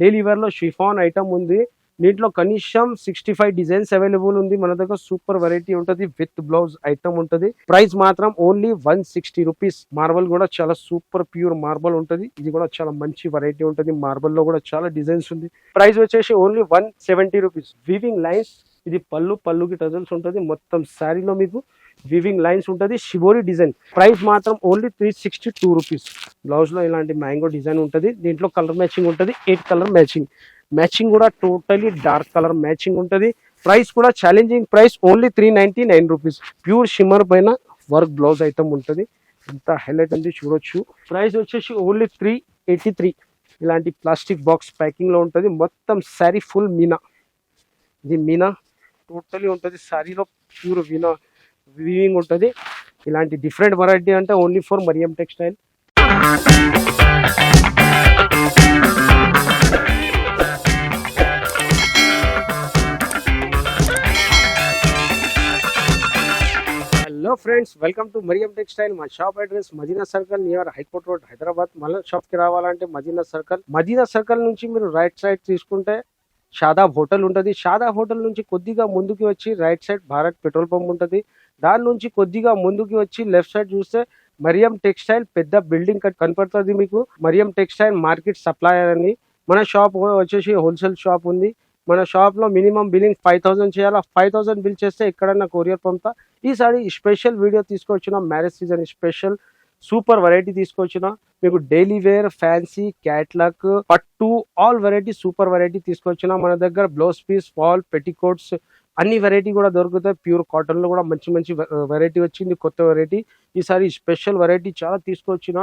Daily లో chiffon item ఉంది. దీంట్లో కనీసం సిక్స్టీ ఫైవ్ డిజైన్స్ అవైలబుల్ ఉంది. మన దగ్గర సూపర్ వెరైటీ ఉంటుంది. విత్ బ్లౌజ్ ఐటమ్ ఉంటుంది. ప్రైస్ మాత్రం only one sixty rupees. Marble కూడా చాలా సూపర్ ప్యూర్ మార్బల్ ఉంటుంది. ఇది కూడా చాలా మంచి వెరైటీ ఉంటుంది. మార్బల్లో కూడా చాలా డిజైన్స్ ఉంది. ప్రైస్ వచ్చేసి only one seventy rupees. Weaving lines. ఇది పళ్ళు పళ్ళుకి టజల్స్ ఉంటుంది. మొత్తం శారీలో మీకు వివింగ్ లైన్స్ ఉంటుంది. షిబోరి డిజైన్ ప్రైస్ మాత్రం only three sixty two rupees బ్లౌజ్లో ఇలాంటి మ్యాంగో డిజైన్ ఉంటుంది. దీంట్లో కలర్ మ్యాచింగ్ ఉంటుంది. ఎయిట్ కలర్ మ్యాచింగ్ మ్యాచింగ్ కూడా టోటలీ డార్క్ కలర్ మ్యాచింగ్ ఉంటుంది. ప్రైస్ కూడా challenging price only three ninety nine rupees pure shimmer పైన వర్క్ బ్లౌజ్ ఐటమ్ ఉంటుంది. ఎంత హైలైట్ ఉంది చూడొచ్చు. ప్రైస్ వచ్చేసి ఓన్లీ త్రీ ఎయిటీ త్రీ ఇలాంటి ప్లాస్టిక్ బాక్స్ ప్యాకింగ్లో ఉంటుంది. మొత్తం శారీ ఫుల్ మీనా. ఇది మీనా. టోటలీ ఉంటుంది. శారీలో ప్యూర్ మీనా. వీవింగ్ ఉంటుంది. ఇలాంటి డిఫరెంట్ వెరైటీ అంటే only for Mariam textile hello friends welcome to Mariam textile మా shop address Madina circle near high court road Hyderabad మళ్ళీ షాప్కి రావాలంటే మదీనా సర్కిల్ మదీనా సర్కిల్ నుంచి మీరు రైట్ సైడ్ తీసుకుంటే షాదాబ్ హోటల్ ఉంటుంది. షాదాబ్ హోటల్ నుంచి కొద్దిగా ముందుకు వచ్చి right side Bharat petrol pump ఉంటుంది. దాని నుంచి కొద్దిగా ముందుకి వచ్చి లెఫ్ట్ సైడ్ చూస్తే మరియం టెక్స్టైల్ పెద్ద బిల్డింగ్ కనపడుతుంది మీకు. మరియం టెక్స్టైల్ మార్కెట్ సప్లయర్ అని. మన షాప్ వచ్చేసి హోల్సేల్ షాప్ ఉంది. మన షాప్లో మినిమం బిల్లింగ్ ఫైవ్ థౌసండ్ చేయాలి? ఫైవ్ థౌసండ్ బిల్ చేస్తే ఎక్కడన్నా కొరియర్ పంపుతా? ఈసారి స్పెషల్ వీడియో తీసుకొచ్చిన marriage season special super variety తీసుకొచ్చిన. మీకు డైలీ వేర్ ఫ్యాన్సీ క్యాట్లాక్ పట్టు ఆల్ వెరైటీ సూపర్ వెరైటీ తీసుకొచ్చిన. మన దగ్గర బ్లౌజ్ పీస్ ఫాల్ పెట్టికోట్స్ అన్ని వెరైటీ కూడా దొరుకుతాయి. ప్యూర్ కాటన్లో కూడా మంచి మంచి వెరైటీ వచ్చింది. కొత్త వెరైటీ ఈసారి స్పెషల్ వెరైటీ చాలా తీసుకొచ్చిన.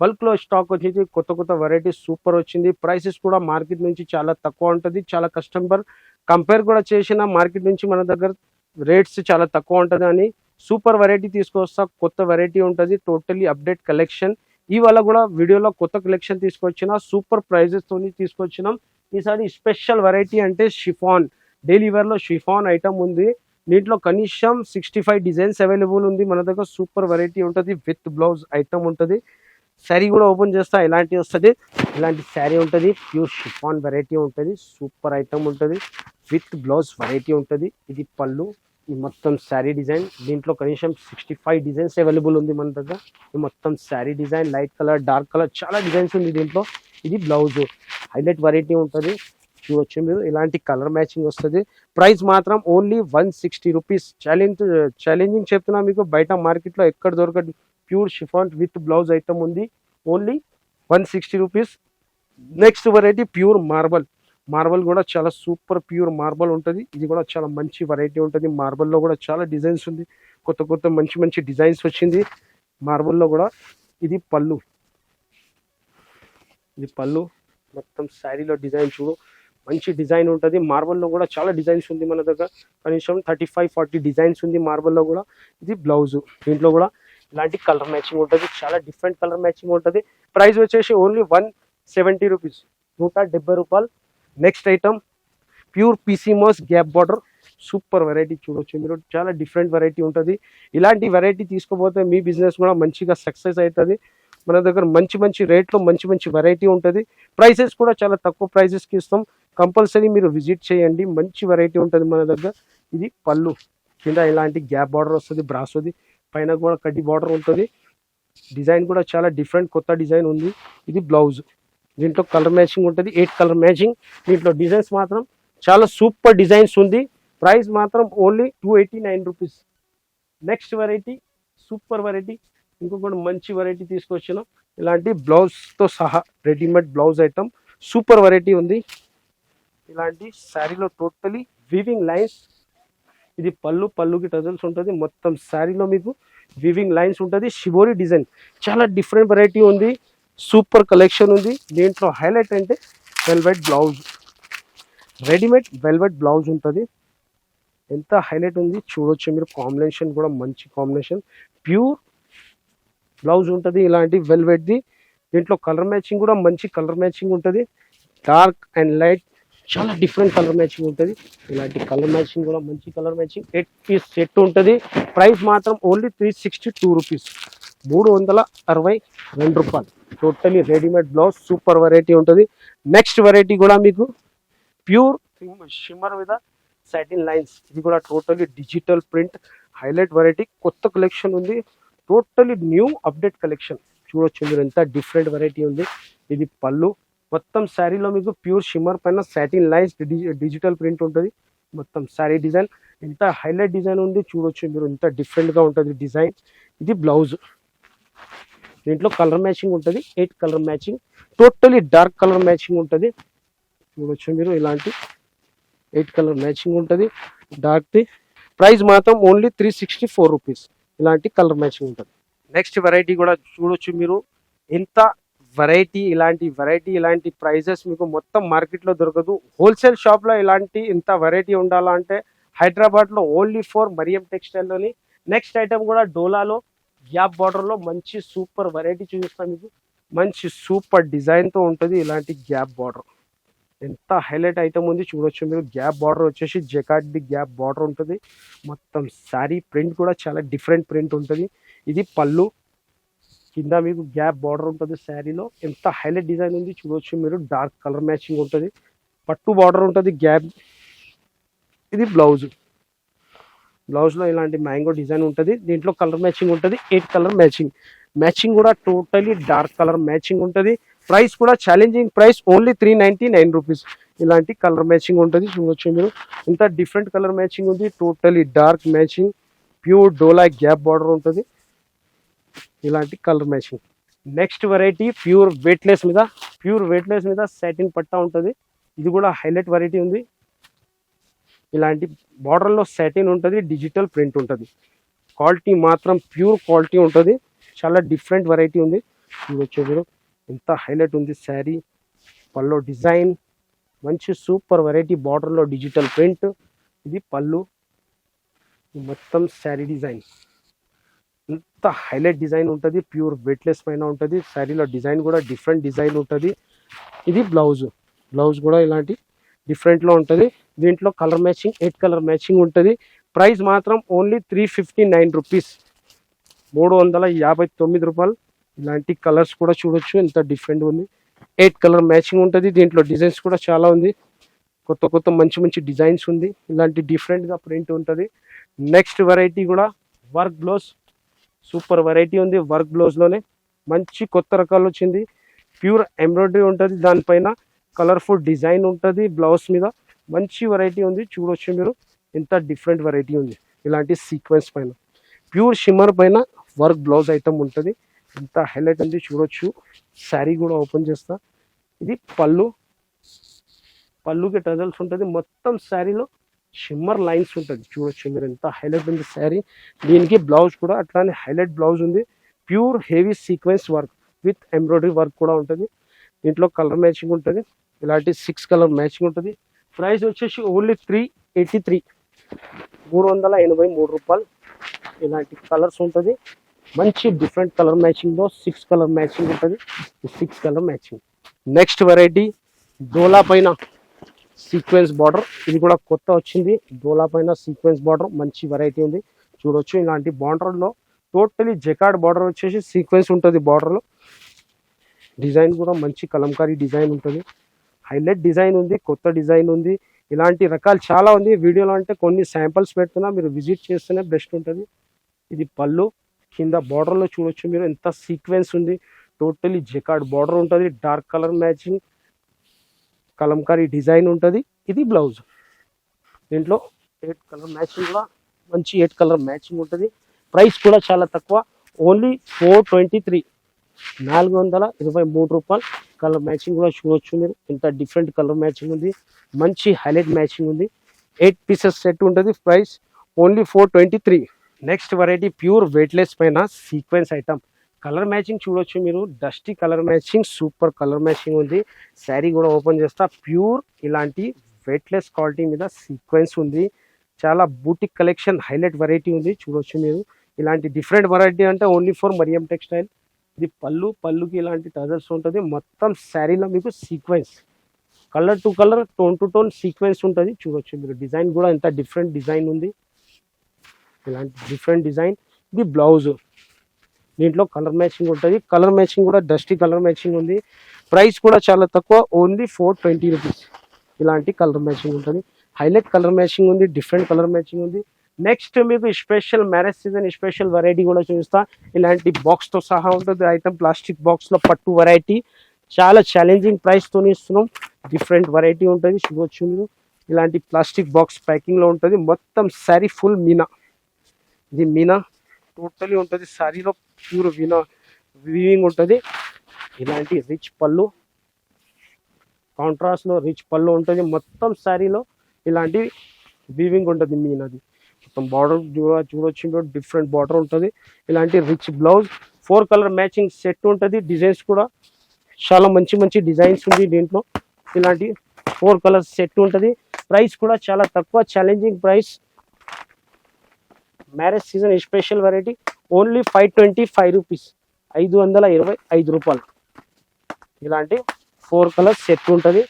బల్క్లో స్టాక్ వచ్చింది కొత్త కొత్త వెరైటీ సూపర్ వచ్చింది. ప్రైసెస్ కూడా మార్కెట్ నుంచి చాలా తక్కువ ఉంటుంది. చాలా కస్టమర్ కంపేర్ కూడా చేసిన మార్కెట్ నుంచి మన దగ్గర రేట్స్ చాలా తక్కువ ఉంటుంది అని సూపర్ వెరైటీ తీసుకొస్తా. కొత్త వెరైటీ ఉంటుంది. టోటలీ అప్డేట్ కలెక్షన్ ఇవాళ కూడా వీడియోలో కొత్త కలెక్షన్ తీసుకొచ్చిన సూపర్ ప్రైజెస్ తోని తీసుకొచ్చినాం. ఈసారి స్పెషల్ వెరైటీ అంటే షిఫాన్ డైలీ లో షిఫాన్ ఐటమ్ ఉంది. దీంట్లో కనీసం సిక్స్టీ ఫైవ్ డిజైన్స్ అవైలబుల్ ఉంది. మన దగ్గర సూపర్ వెరైటీ ఉంటుంది. విత్ బ్లౌజ్ ఐటమ్ ఉంటుంది. శారీ కూడా ఓపెన్ చేస్తా. ఇలాంటి వస్తుంది? ఇలాంటి శారీ ఉంటుంది. ప్యూర్ షిఫాన్ వెరైటీ ఉంటుంది. సూపర్ ఐటమ్ ఉంటుంది. విత్ బ్లౌజ్ వెరైటీ ఉంటుంది. ఇది పళ్ళు. ఈ మొత్తం శారీ డిజైన్. దీంట్లో కనీసం సిక్స్టీ ఫైవ్ డిజైన్స్ అవైలబుల్ ఉంది మన దగ్గర. ఈ మొత్తం sari design light colour dark colour చాలా డిజైన్స్ ఉంది దీంట్లో. ఇది బ్లౌజ్. హైలైట్ వెరైటీ ఉంటుంది. చూడొచ్చు మీరు. ఇలాంటి కలర్ మ్యాచింగ్ వస్తుంది. ప్రైస్ మాత్రం only one sixty rupees. Challenge challenging చెప్తున్నా మీకు బయట మార్కెట్లో ఎక్కడ దొరకదు. Pure chiffon with blouse item ఉంది. Only one sixty rupees. Next variety pure marble marble కూడా చాలా సూపర్ ప్యూర్ మార్బల్ ఉంటుంది. ఇది కూడా చాలా మంచి వెరైటీ ఉంటుంది. మార్బల్లో కూడా చాలా డిజైన్స్ ఉంది. కొత్త కొత్త మంచి మంచి డిజైన్స్ వచ్చింది. మార్బల్లో కూడా ఇది పళ్ళు. ఇది పళ్ళు. మొత్తం శారీలో డిజైన్ చూడు. మంచి డిజైన్ ఉంటుంది. మార్బల్లో కూడా చాలా డిజైన్స్ ఉంది మన దగ్గర. కనీసం థర్టీ ఫైవ్ ఫార్టీ డిజైన్స్ ఉంది మార్బల్లో కూడా. ఇది బ్లౌజ్. దీంట్లో కూడా ఇలాంటి కలర్ మ్యాచింగ్ ఉంటుంది. చాలా డిఫరెంట్ కలర్ మ్యాచింగ్ ఉంటుంది. ప్రైస్ వచ్చేసి ఓన్లీ వన్ సెవెంటీ రూపీస్. నూట డెబ్బై రూపాయలు. నెక్స్ట్ ఐటమ్ ప్యూర్ పీసీమోస్ గ్యాప్ బార్డర్. సూపర్ వెరైటీ చూడొచ్చు మీరు. చాలా డిఫరెంట్ వెరైటీ ఉంటుంది. ఇలాంటి వెరైటీ తీసుకోపోతే మీ బిజినెస్ కూడా మంచిగా సక్సెస్ అవుతుంది మన దగ్గర మంచి మంచి రేట్లో మంచి మంచి వెరైటీ ఉంటుంది. ప్రైసెస్ కూడా చాలా తక్కువ ప్రైసెస్కి ఇస్తాం. కంపల్సరీ మీరు విజిట్ చేయండి. మంచి వెరైటీ ఉంటుంది మన దగ్గర. ఇది పళ్ళు. కింద ఇలాంటి గ్యాప్ బార్డర్ వస్తుంది బ్రాస్ బ్రాసోది పైన కూడా కడ్డీ బార్డర్ ఉంటుంది. డిజైన్ కూడా చాలా డిఫరెంట్ కొత్త డిజైన్ ఉంది. ఇది బ్లౌజ్ దీంట్లో కలర్ మ్యాచింగ్ ఉంటుంది. ఎయిట్ కలర్ మ్యాచింగ్ దీంట్లో డిజైన్స్ మాత్రం చాలా సూపర్ డిజైన్స్ ఉంది. ప్రైస్ మాత్రం only two eighty nine rupees next variety super variety ఇంకొకటి మంచి వెరైటీ తీసుకొచ్చినాం. ఇలాంటి బ్లౌజ్తో సహా readymade blouse item super variety ఉంది. ఇలాంటి శారీలో టోటలీ వివింగ్ లైన్స్ ఇది పళ్ళు పళ్ళుకి టజల్స్ ఉంటుంది. మొత్తం శారీలో మీకు వివింగ్ లైన్స్ ఉంటుంది. షిబోరి డిజైన్ చాలా డిఫరెంట్ వెరైటీ ఉంది. సూపర్ కలెక్షన్ ఉంది. దీంట్లో హైలైట్ అంటే velvet blouse readymade velvet blouse ఉంటుంది. ఎంత హైలైట్ ఉంది చూడొచ్చు మీరు. కాంబినేషన్ కూడా మంచి కాంబినేషన్ ప్యూర్ బ్లౌజ్ ఉంటుంది ఇలాంటి వెల్వెట్ది దీంట్లో కలర్ మ్యాచింగ్ కూడా మంచి కలర్ మ్యాచింగ్ ఉంటుంది. డార్క్ అండ్ లైట్ చాలా డిఫరెంట్ కలర్ మ్యాచింగ్ ఉంటుంది. ఇలాంటి కలర్ మ్యాచింగ్ కూడా మంచి colour matching eight piece set ఉంటుంది. ప్రైస్ మాత్రం only three sixty two rupees మూడు వందల అరవై రెండు రూపాయలు. Totally readymade blouse super variety ఉంటుంది. నెక్స్ట్ వెరైటీ కూడా మీకు ప్యూర్ షిమ్మర్ మీద సాటిన్ లైన్స్ ఇది కూడా totally digital print highlight variety కొత్త కలెక్షన్ ఉంది. టోటలీ న్యూ అప్డేట్ కలెక్షన్ చూడొచ్చు మీరు ఎంత డిఫరెంట్ వెరైటీ ఉంది. ఇది పళ్ళు మొత్తం శారీలో మీకు ప్యూర్ షిమ్మర్ పైన సాటిన్ లైన్స్ డిజిటల్ ప్రింట్ ఉంటుంది. మొత్తం శారీ డిజైన్. ఎంత హైలైట్ డిజైన్ ఉంది. చూడొచ్చు మీరు. ఎంత డిఫరెంట్గా ఉంటుంది డిజైన్. ఇది బ్లౌజ్. దీంట్లో కలర్ మ్యాచింగ్ ఉంటుంది. Eight colour matching totally dark colour matching ఉంటుంది. చూడొచ్చు మీరు ఇలాంటి. ఎయిట్ కలర్ మ్యాచింగ్ ఉంటుంది. డార్క్ది ప్రైస్ మాత్రం only three sixty four rupees ఇలాంటి కలర్ మ్యాచింగ్ ఉంటుంది. నెక్స్ట్ వెరైటీ కూడా చూడొచ్చు మీరు. ఎంత వెరైటీ ఇలాంటి వెరైటీ ఇలాంటి ప్రైజెస్ మీకు మొత్తం మార్కెట్లో దొరకదు. హోల్సేల్ షాప్లో ఇలాంటి ఇంత వెరైటీ ఉండాలంటే హైదరాబాద్లో ఓన్లీ ఫోర్ మరియం టెక్స్టైల్లోని నెక్స్ట్ ఐటమ్ కూడా డోలాలో గ్యాప్ బార్డర్లో మంచి సూపర్ వెరైటీ చూపిస్తాను మీకు. మంచి సూపర్ డిజైన్తో ఉంటుంది ఇలాంటి గ్యాప్ బార్డర్ ఎంత హైలైట్ ఐటమ్ ఉంది చూడొచ్చు మీరు. గ్యాప్ బార్డర్ వచ్చేసి జకాడ్ది గ్యాప్ బార్డర్ ఉంటుంది. మొత్తం శారీ ప్రింట్ కూడా చాలా డిఫరెంట్ ప్రింట్ ఉంటుంది. ఇది పళ్ళు కింద మీకు గ్యాప్ బార్డర్ ఉంటుంది శారీలో. ఎంత హైలైట్ డిజైన్ ఉంది చూడొచ్చు మీరు. డార్క్ కలర్ మ్యాచింగ్ ఉంటుంది. పట్టు బార్డర్ ఉంటుంది గ్యాప్. ఇది బ్లౌజ్. బ్లౌజ్లో ఇలాంటి మ్యాంగో డిజైన్ ఉంటుంది. దీంట్లో కలర్ మ్యాచింగ్ ఉంటుంది ఎయిట్ కలర్ మ్యాచింగ్. మ్యాచింగ్ కూడా టోటలీ డార్క్ కలర్ మ్యాచింగ్ ఉంటుంది. ప్రైస్ కూడా challenging price only three ninety nine rupees. ఇలాంటి కలర్ మ్యాచింగ్ ఉంటుంది చూడొచ్చు మీరు. ఇంత డిఫరెంట్ కలర్ మ్యాచింగ్ ఉంది టోటలీ డార్క్ మ్యాచింగ్ ప్యూర్ డోలా గ్యాప్ బార్డర్ ఉంటుంది. ఇలాంటి colour matching. Next variety pure weightless మీద ప్యూర్ వెయిట్లెస్ మీద సాటిన్ పట్టా ఉంటుంది. ఇది కూడా హైలైట్ వెరైటీ ఉంది. ఇలాంటి బార్డర్లో సాటిన్ ఉంటుంది డిజిటల్ ప్రింట్ ఉంటుంది. క్వాలిటీ మాత్రం ప్యూర్ క్వాలిటీ ఉంటుంది. చాలా డిఫరెంట్ వెరైటీ ఉంది. ఇది మీరు ఎంత హైలైట్ ఉంది శారీ పళ్ళు డిజైన్ మంచి సూపర్ వెరైటీ బార్డర్లో డిజిటల్ ప్రింట్ ఇది పళ్ళు మొత్తం శారీ డిజైన్ ఎంత హైలైట్ డిజైన్ ఉంటుంది ప్యూర్ వెట్లెస్ పైన ఉంటుంది శారీలో డిజైన్ కూడా డిఫరెంట్ డిజైన్ ఉంటుంది. ఇది బ్లౌజ్. బ్లౌజ్ కూడా ఇలాంటి డిఫరెంట్లో ఉంటుంది. దీంట్లో colour matching eight colour matching ఉంటుంది. ప్రైస్ మాత్రం only three fifty nine rupees. మూడు వందల యాభై తొమ్మిది రూపాయలు. ఇలాంటి కలర్స్ కూడా చూడొచ్చు ఎంత డిఫరెంట్ ఉంది. ఎయిట్ కలర్ మ్యాచింగ్ ఉంటుంది దీంట్లో డిజైన్స్ కూడా చాలా ఉంది. కొత్త కొత్త మంచి మంచి డిజైన్స్ ఉంది. ఇలాంటి డిఫరెంట్గా ప్రింట్ ఉంటుంది. నెక్స్ట్ వెరైటీ కూడా వర్క్ బ్లౌజ్. సూపర్ వెరైటీ ఉంది వర్క్ బ్లౌజ్లోనే మంచి కొత్త రకాలు వచ్చింది. ప్యూర్ ఎంబ్రాయిడరీ ఉంటుంది దానిపైన కలర్ఫుల్ డిజైన్ ఉంటుంది బ్లౌజ్ మీద. మంచి వెరైటీ ఉంది చూడొచ్చు మీరు. ఎంత డిఫరెంట్ వెరైటీ ఉంది ఇలాంటి సీక్వెన్స్ పైన. ప్యూర్ షిమ్మర్ పైన వర్క్ బ్లౌజ్ ఐటమ్ ఉంటుంది. ఎంత హైలైట్ ఉంది చూడొచ్చు. శారీ కూడా ఓపెన్ చేస్తా. ఇది పళ్ళు. పళ్ళుకి టజల్స్ ఉంటుంది. మొత్తం శారీలో షిమ్మర్ లైన్స్ ఉంటుంది. చూడొచ్చు మీరు ఎంత హైలైట్ ఉంది శారీ. దీనికి బ్లౌజ్ కూడా అట్లానే హైలైట్ బ్లౌజ్ ఉంది. Pure heavy sequence work with embroidery work కూడా ఉంటుంది. దీంట్లో కలర్ మ్యాచింగ్ ఉంటుంది. ఇలాంటి సిక్స్ కలర్ మ్యాచింగ్ ఉంటుంది. ప్రైస్ వచ్చేసి ఓన్లీ త్రీ ఎయిటీ త్రీ. మూడు వందల ఎనభై మూడు రూపాయలు. ఇలాంటి కలర్స్ ఉంటుంది. మంచి డిఫరెంట్ కలర్ మ్యాచింగ్లో సిక్స్ కలర్ మ్యాచింగ్ ఉంటుంది. Six colour matching. Next variety డోలా పైన. Sequence border. ఇది కూడా కొత్త వచ్చింది. డోలా పైన సీక్వెన్స్ బార్డర్. మంచి వెరైటీ ఉంది. చూడొచ్చు. ఇలాంటి బార్డర్లో టోటలీ జకాడ్ బార్డర్ వచ్చేసి సీక్వెన్స్ ఉంటుంది బార్డర్లో డిజైన్ కూడా మంచి కలంకారీ డిజైన్ ఉంటుంది. హైలైట్ డిజైన్ ఉంది. కొత్త డిజైన్ ఉంది. ఇలాంటి రకాలు చాలా ఉంది. వీడియోలో అంటే కొన్ని శాంపిల్స్ పెడుతున్నా. మీరు విజిట్ చేస్తేనే బెస్ట్ ఉంటుంది. ఇది పళ్ళు కింద బార్డర్లో చూడొచ్చు మీరు. ఎంత సీక్వెన్స్ ఉంది. టోటలీ జకాడ్ బార్డర్ ఉంటుంది. Dark colour matching Kalamkari design ఉంటుంది. ఇది బ్లౌజ్. దీంట్లో ఎయిట్ కలర్ మ్యాచింగ్ కూడా మంచి ఎయిట్ కలర్ మ్యాచింగ్ ఉంటుంది. ప్రైస్ కూడా చాలా తక్కువ. Only four twenty three. నాలుగు వందల ఇరవై మూడు రూపాయలు. కలర్ మ్యాచింగ్ కూడా చూడొచ్చు మీరు. ఇంత డిఫరెంట్ కలర్ మ్యాచింగ్ ఉంది. మంచి హైలైట్ మ్యాచింగ్ ఉంది. ఎయిట్ పీసెస్ సెట్ ఉంటుంది price. Only four twenty three. Next variety pure weightless పైన సీక్వెన్స్ ఐటమ్. కలర్ మ్యాచింగ్ చూడొచ్చు మీరు. Dusty colour matching super colour matching ఉంది. శారీ కూడా ఓపెన్ చేస్తా. ప్యూర్ ఇలాంటి వెయిట్లెస్ క్వాలిటీ మీద సీక్వెన్స్ ఉంది. చాలా బూటిక్ కలెక్షన్ హైలైట్ వెరైటీ ఉంది. చూడొచ్చు మీరు. ఇలాంటి డిఫరెంట్ వెరైటీ అంటే ఓన్లీ ఫర్ మరియం టెక్స్టైల్ ఇది పళ్ళు పళ్ళుకి ఇలాంటి టజర్స్ ఉంటుంది. మొత్తం శారీలో మీకు sequence colour to colour tone to tone sequence ఉంటుంది. చూడొచ్చు మీరు. డిజైన్ కూడా ఎంత డిఫరెంట్ డిజైన్ ఉంది. ఇలాంటి డిఫరెంట్ డిజైన్ ఇది బ్లౌజ్ దీంట్లో కలర్ మ్యాచింగ్ ఉంటుంది. కలర్ మ్యాచింగ్ కూడా డస్టీ కలర్ మ్యాచింగ్ ఉంది. ప్రైస్ కూడా చాలా తక్కువ. Only four twenty rupees. ఇలాంటి కలర్ మ్యాచింగ్ ఉంటుంది. హైలైట్ కలర్ మ్యాచింగ్ ఉంది డిఫరెంట్ కలర్ మ్యాచింగ్ ఉంది. నెక్స్ట్ మీకు special marriage season special variety కూడా చూపిస్తా. ఇలాంటి బాక్స్తో సహా ఉంటుంది. ఐటమ్ ప్లాస్టిక్ బాక్స్లో పట్టు వెరైటీ. చాలా ఛాలెంజింగ్ ప్రైస్తో ఇస్తున్నాం. డిఫరెంట్ వెరైటీ ఉంటుంది. చూడొచ్చు మీరు. ఇలాంటి ప్లాస్టిక్ బాక్స్ ప్యాకింగ్లో ఉంటుంది. మొత్తం సారీ ఫుల్ మీనా. ఇది మీనా. టోటలీ ఉంటుంది. సారీలో ప్యూర్ మీనా వీవింగ్ ఉంటుంది. ఇలాంటి రిచ్ పళ్ళు. కాంట్రాస్ట్లో రిచ్ పళ్ళు ఉంటుంది. మొత్తం శారీలో ఇలాంటి వీవింగ్ ఉంటుంది మీనది. మొత్తం బార్డర్ చూడొచ్చు డిఫరెంట్ బార్డర్ ఉంటుంది. ఇలాంటి rich blouse four colour matching set ఉంటుంది. డిజైన్స్ కూడా చాలా మంచి మంచి డిజైన్స్ ఉంది దీంట్లో. ఇలాంటి ఫోర్ కలర్ సెట్ ఉంటుంది. ప్రైస్ కూడా చాలా తక్కువ. Challenging price marriage season special variety? Only five twenty five rupees. ఐదు వందల ఇరవై ఐదు రూపాయలు. ఇలాంటి ఫోర్ కలర్స్ సెట్ ఉంటుంది.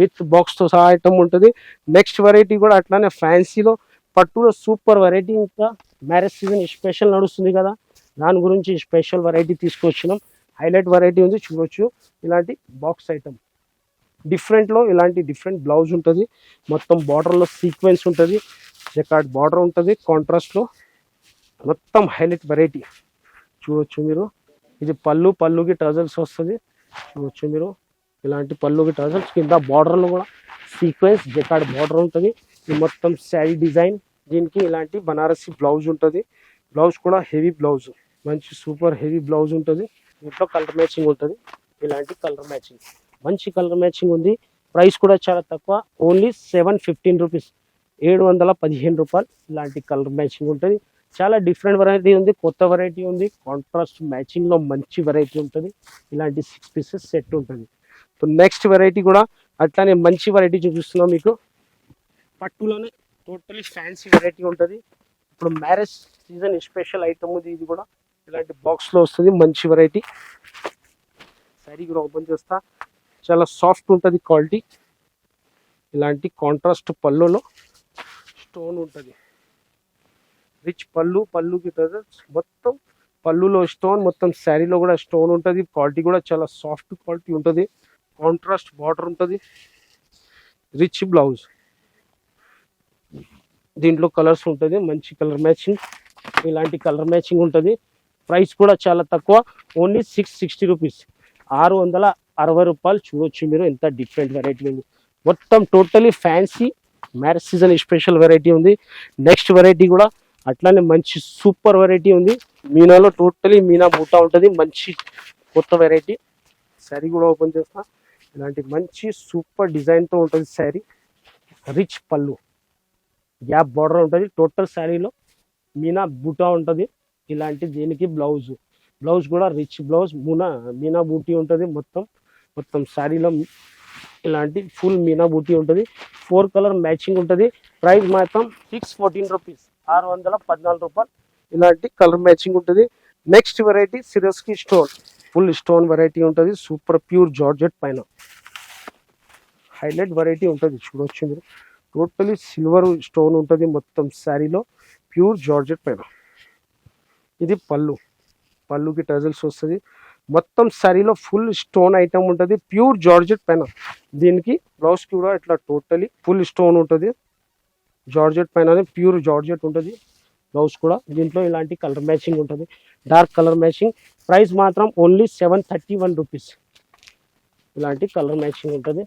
విత్ బాక్స్తో సహా ఐటమ్ ఉంటుంది. నెక్స్ట్ వెరైటీ కూడా అట్లానే ఫ్యాన్సీలో పట్టులో సూపర్ వెరైటీ. ఇంకా మ్యారేజ్ సీజన్ స్పెషల్ నడుస్తుంది కదా దాని గురించి స్పెషల్ వెరైటీ తీసుకొచ్చినాం. హైలైట్ వెరైటీ ఉంది చూడొచ్చు. ఇలాంటి బాక్స్ ఐటమ్. డిఫరెంట్లో ఇలాంటి డిఫరెంట్ బ్లౌజ్ ఉంటుంది. మొత్తం బార్డర్లో సీక్వెన్స్ ఉంటుంది. జకాట్ బార్డర్ ఉంటుంది కాంట్రాస్ట్లో. మొత్తం హైలైట్ వెరైటీ. చూడొచ్చు మీరు. ఇది పళ్ళు పళ్ళుకి టజల్స్ వస్తుంది. చూడొచ్చు మీరు. ఇలాంటి పళ్ళుకి టజల్స్ కింద బార్డర్లో కూడా. సీక్వెన్స్ జకాడ్ బార్డర్ ఉంటుంది. ఇది మొత్తం శారీ డిజైన్. దీనికి ఇలాంటి బనారసి బ్లౌజ్ ఉంటుంది. బ్లౌజ్ కూడా హెవీ బ్లౌజ్. మంచి సూపర్ హెవీ బ్లౌజ్ ఉంటుంది. దీంట్లో కలర్ మ్యాచింగ్ ఉంటుంది. ఇలాంటి కలర్ మ్యాచింగ్. మంచి కలర్ మ్యాచింగ్ ఉంది. ప్రైస్ కూడా చాలా తక్కువ. Only seven fifteen rupees. ఏడు వందల పదిహేను రూపాయలు. ఇలాంటి కలర్ మ్యాచింగ్ ఉంటుంది. చాలా డిఫరెంట్ వెరైటీ ఉంది. కొత్త వెరైటీ ఉంది. కాంట్రాస్ట్ మ్యాచింగ్లో మంచి వెరైటీ ఉంటుంది. ఇలాంటి సిక్స్ పీసెస్ సెట్ ఉంటుంది. సో నెక్స్ట్ వెరైటీ కూడా అట్లానే మంచి వెరైటీ చూపిస్తున్నాం మీకు. పట్టులోనే టోటలీ ఫ్యాన్సీ వెరైటీ ఉంటుంది. ఇప్పుడు మ్యారేజ్ సీజన్ స్పెషల్ ఐటమ్ ఉంది. ఇది కూడా ఇలాంటి బాక్స్లో వస్తుంది. మంచి వెరైటీ శారీ కూడా ఓపెన్ చేస్తా. చాలా సాఫ్ట్ ఉంటుంది క్వాలిటీ ఇలాంటి కాంట్రాస్ట్ పళ్ళులో స్టోన్ ఉంటుంది. రిచ్ పళ్ళు పళ్ళుకి మొత్తం పళ్ళులో స్టోన్ మొత్తం శారీలో కూడా స్టోన్ ఉంటుంది. క్వాలిటీ కూడా చాలా సాఫ్ట్ క్వాలిటీ ఉంటుంది. కాంట్రాస్ట్ బార్డర్ ఉంటుంది. రిచ్ బ్లౌజ్ దీంట్లో కలర్స్ ఉంటుంది. మంచి కలర్ మ్యాచింగ్ ఇలాంటి కలర్ మ్యాచింగ్ ఉంటుంది. ప్రైస్ కూడా చాలా తక్కువ. ఓన్లీ సిక్స్ సిక్స్టీ రూపీస్ ఆరు వందల అరవై రూపాయలు చూడొచ్చు మీరు. ఎంత డిఫరెంట్ వెరైటీ ఉంది. మొత్తం totally fancy marriage season special variety ఉంది. నెక్స్ట్ వెరైటీ కూడా అట్లానే మంచి సూపర్ వెరైటీ ఉంది. మీనాలో టోటలీ మీనా బుట్ట ఉంటుంది. మంచి కొత్త వెరైటీ. శారీ కూడా ఓపెన్ చేస్తా. ఇలాంటి మంచి సూపర్ డిజైన్తో ఉంటుంది శారీ. రిచ్ పళ్ళు. గ్యాప్ బార్డర్ ఉంటుంది. టోటల్ శారీలో మీనా బూటా ఉంటుంది. ఇలాంటి దీనికి బ్లౌజ్. బ్లౌజ్ కూడా రిచ్ బ్లౌజ్. మునా మీనా బూటీ ఉంటుంది మొత్తం. మొత్తం శారీలో ఇలాంటి ఫుల్ మీనా బూటీ ఉంటుంది. ఫోర్ కలర్ మ్యాచింగ్ ఉంటుంది. ప్రైస్ మాత్రం సిక్స్ ఫోర్టీన్ రూపీస్ ఆరు వందల పద్నాలుగు రూపాయలు. ఇలాంటి కలర్ మ్యాచింగ్ ఉంటుంది. నెక్స్ట్ వెరైటీ సిరస్కి స్టోన్ ఫుల్ స్టోన్ వెరైటీ ఉంటుంది. సూపర్ ప్యూర్ జార్జెట్ పైన. హైలైట్ వెరైటీ ఉంటుంది. చూడవచ్చు మీరు. టోటలీ సిల్వర్ స్టోన్ ఉంటుంది మొత్తం శారీలో. ప్యూర్ జార్జెట్ పైన. ఇది పళ్ళు. పళ్ళుకి టజల్స్ వస్తుంది. మొత్తం సరీలో ఫుల్ స్టోన్ ఐటమ్ ఉంటుంది. ప్యూర్ జార్జెట్ పైన. దీనికి బ్లౌజ్ కూడా ఇట్లా టోటలీ ఫుల్ స్టోన్ ఉంటుంది. జార్జెట్ పైన ప్యూర్ జార్జెట్ ఉంటుంది. బ్లౌజ్ కూడా దీంట్లో ఇలాంటి కలర్ మ్యాచింగ్ ఉంటుంది. Dark colour matching. ప్రైస్ మాత్రం only seven thirty one rupees. ఇలాంటి కలర్ మ్యాచింగ్ ఉంటుంది.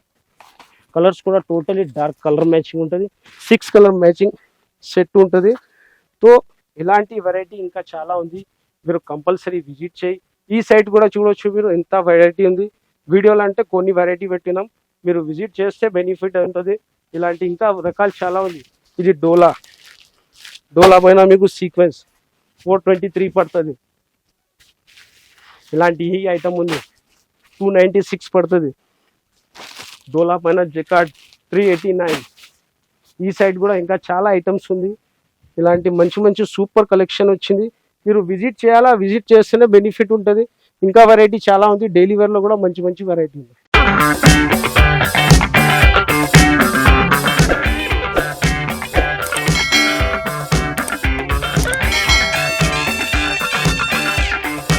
కలర్స్ కూడా టోటలీ డార్క్ కలర్ మ్యాచింగ్ ఉంటుంది. సిక్స్ కలర్ మ్యాచింగ్ సెట్ ఉంటుంది. సో ఇలాంటి వెరైటీ ఇంకా చాలా ఉంది. మీరు కంపల్సరీ విజిట్ చేయి. ఈ సైట్ కూడా చూడొచ్చు మీరు ఎంత వెరైటీ ఉంది. వీడియోలు అంటే కొన్ని వెరైటీ పెట్టినాం. మీరు విజిట్ చేస్తే బెనిఫిట్ ఉంటుంది. ఇలాంటి ఇంకా రకాలు చాలా ఉంది. ఇది డోలా. డోలా పైన మీకు సీక్వెన్స్ ఫోర్ ట్వంటీ త్రీ పడుతుంది. ఇలాంటి ఈ ఐటమ్ ఉంది. టూ నైంటీ సిక్స్ పడుతుంది. డోలా పైన జకాట్ త్రీ ఎయిటీ నైన్ ఈ సైడ్ కూడా ఇంకా చాలా ఐటమ్స్ ఉంది. ఇలాంటి మంచి మంచి సూపర్ కలెక్షన్ వచ్చింది. మీరు విజిట్ చేయాలా? విజిట్ చేస్తేనే బెనిఫిట్ ఉంటుంది. ఇంకా వెరైటీ చాలా ఉంది. డైలీ వేర్లో కూడా మంచి మంచి వెరైటీ ఉంది